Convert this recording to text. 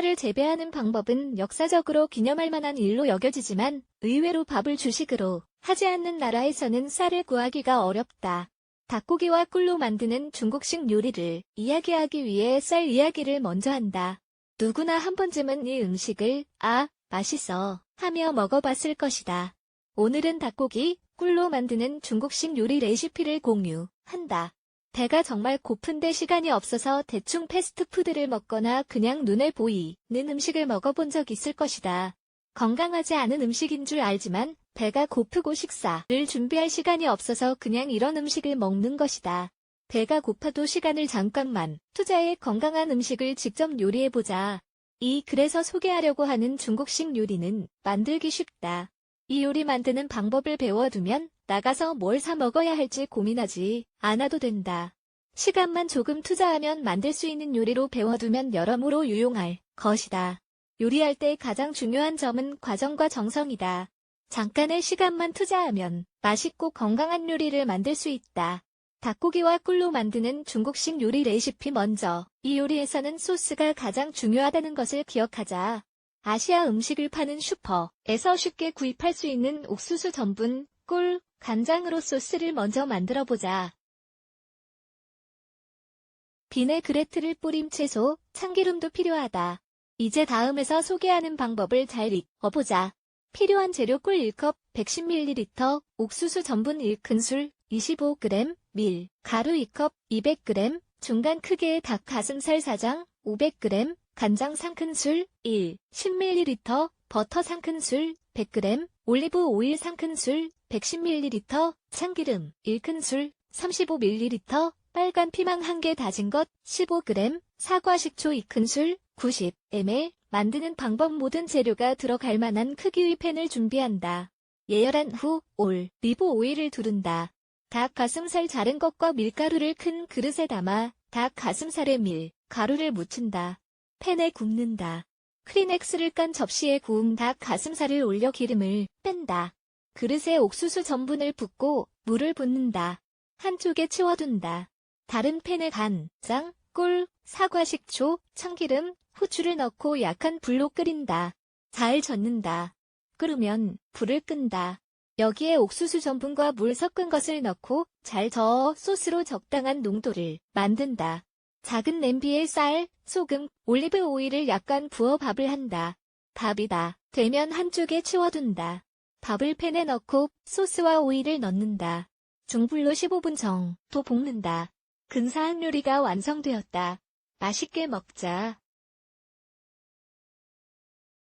쌀을 재배하는 방법은 역사적으로 기념할 만한 일로 여겨지지만 의외로 밥을 주식으로 하지 않는 나라에서는 쌀을 구하기가 어렵다. 닭고기와 꿀로 만드는 중국식 요리를 이야기하기 위해 쌀 이야기를 먼저 한다. 누구나 한 번쯤은 이 음식을 아, 맛있어 하며 먹어봤을 것이다. 오늘은 닭고기, 꿀로 만드는 중국식 요리 레시피를 공유한다. 배가 정말 고픈데 시간이 없어서 대충 패스트푸드를 먹거나 그냥 눈에 보이는 음식을 먹어본 적 있을 것이다. 건강하지 않은 음식인 줄 알지만 배가 고프고 식사를 준비할 시간이 없어서 그냥 이런 음식을 먹는 것이다. 배가 고파도 시간을 잠깐만 투자해 건강한 음식을 직접 요리해보자. 이 그래서 소개하려고 하는 중국식 요리는 만들기 쉽다. 이 요리 만드는 방법을 배워두면 나가서 뭘 사 먹어야 할지 고민하지 않아도 된다. 시간만 조금 투자하면 만들 수 있는 요리로 배워두면 여러모로 유용할 것이다. 요리할 때 가장 중요한 점은 과정과 정성이다. 잠깐의 시간만 투자하면 맛있고 건강한 요리를 만들 수 있다. 닭고기와 꿀로 만드는 중국식 요리 레시피 먼저 이 요리에서는 소스가 가장 중요하다는 것을 기억하자. 아시아 음식을 파는 슈퍼에서 쉽게 구입할 수 있는 옥수수 전분, 꿀, 간장으로 소스를 먼저 만들어 보자. 비네그레트를 뿌린 채소, 참기름도 필요하다. 이제 다음에서 소개하는 방법을 잘 익어보자. 필요한 재료 꿀 1컵, 110ml, 옥수수 전분 1큰술, 25g, 밀, 가루 2컵, 200g, 중간 크기의 닭 가슴살 4장, 500g, 간장 3큰술, 1, 10ml, 버터 3큰술, 100g, 올리브 오일 3큰술, 110ml, 참기름 1큰술, 35ml, 빨간 피망 1개 다진 것 15g, 사과 식초 2큰술, 90ml, 만드는 방법 모든 재료가 들어갈 만한 크기의 팬을 준비한다. 예열한 후 올, 리브 오일을 두른다. 닭 가슴살 자른 것과 밀가루를 큰 그릇에 담아 닭 가슴살에 밀, 가루를 묻힌다. 팬에 굽는다. 크리넥스를 깐 접시에 구운 닭 가슴살을 올려 기름을 뺀다. 그릇에 옥수수 전분을 붓고 물을 붓는다. 한쪽에 치워둔다. 다른 팬에 간장, 꿀, 사과 식초, 참기름, 후추를 넣고 약한 불로 끓인다. 잘 젓는다. 끓으면 불을 끈다. 여기에 옥수수 전분과 물 섞은 것을 넣고 잘 저어 소스로 적당한 농도를 만든다. 작은 냄비에 쌀, 소금, 올리브 오일을 약간 부어 밥을 한다. 밥이 다 되면 한쪽에 치워둔다. 밥을 팬에 넣고 소스와 오일을 넣는다. 중불로 15분 정도 볶는다. 근사한 요리가 완성되었다. 맛있게 먹자.